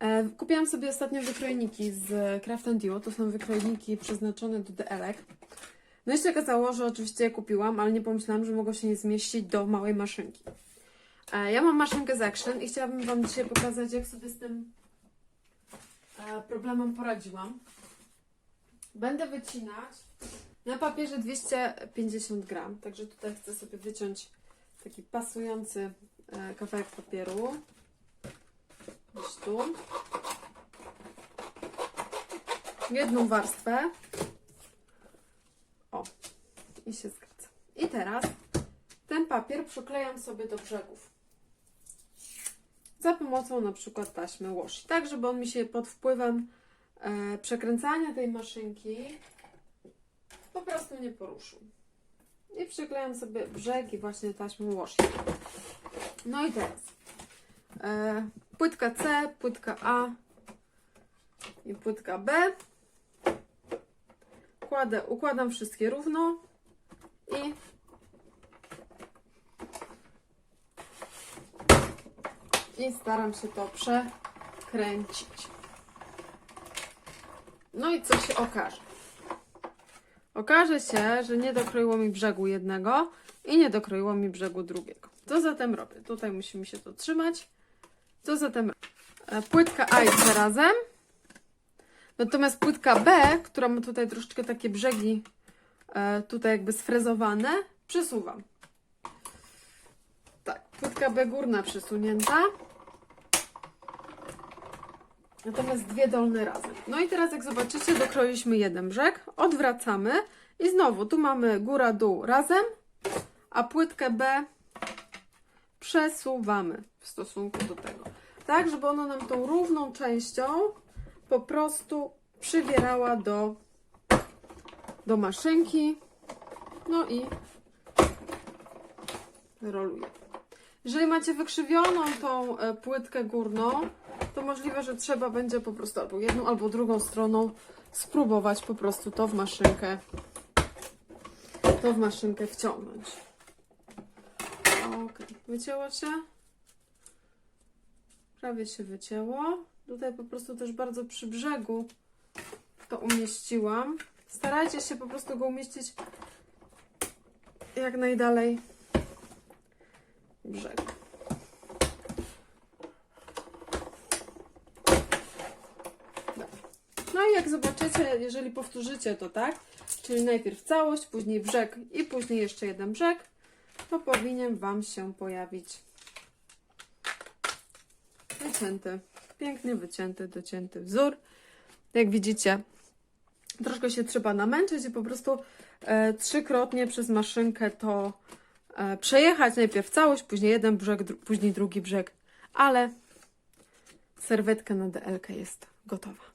E, kupiłam sobie ostatnio wykrojniki z Craft Duo. To są wykrojniki przeznaczone do DL-ek. No i się okazało, że oczywiście je kupiłam, ale nie pomyślałam, że mogą się nie zmieścić do małej maszynki. E, ja mam maszynkę z Action i chciałabym Wam dzisiaj pokazać, jak sobie z tym e, problemem poradziłam. Będę wycinać na papierze 250 gram, także tutaj chcę sobie wyciąć taki pasujący kawałek papieru. Gdzieś tu. Jedną warstwę. O, i się zgadza. I teraz ten papier przyklejam sobie do brzegów. Za pomocą na przykład taśmy washi. Tak, żeby on mi się pod wpływem e, przekręcania tej maszynki po prostu nie poruszył. I przyklejam sobie brzegi właśnie taśmą washi. No i teraz e, płytka C, płytka A i płytka B. Kładę, układam wszystkie równo i i staram się to przekręcić. No i co się okaże? Okaże się, że nie dokroiło mi brzegu jednego i nie dokroiło mi brzegu drugiego. Co zatem robię? Tutaj musi mi się to trzymać. Co zatem? E, Płytka A jest razem. Natomiast płytka B, która ma tutaj troszeczkę takie brzegi e, tutaj jakby sfrezowane, przesuwam. Tak, płytka B górna przesunięta. Natomiast dwie dolne razem. No i teraz jak zobaczycie, dokroiliśmy jeden brzeg, odwracamy i znowu tu mamy góra, dół razem, a płytkę B przesuwamy w stosunku do tego. Tak, żeby ona nam tą równą częścią po prostu przybierała do, do maszynki. No i roluję. Jeżeli macie wykrzywioną tą e, płytkę górną, to możliwe, że trzeba będzie po prostu albo jedną, albo drugą stroną spróbować po prostu to w maszynkę to w maszynkę wciągnąć. Ok, wycięło się? Prawie się wycięło. Tutaj po prostu też bardzo przy brzegu to umieściłam. Starajcie się po prostu go umieścić jak najdalej brzegu. No i jak zobaczycie, jeżeli powtórzycie to tak, czyli najpierw całość, później brzeg i później jeszcze jeden brzeg, to powinien Wam się pojawić wycięty, pięknie wycięty, docięty wzór. Jak widzicie, troszkę się trzeba namęczyć i po prostu e, trzykrotnie przez maszynkę to e, przejechać. Najpierw całość, później jeden brzeg, później drugi brzeg, ale serwetka na DL jest gotowa.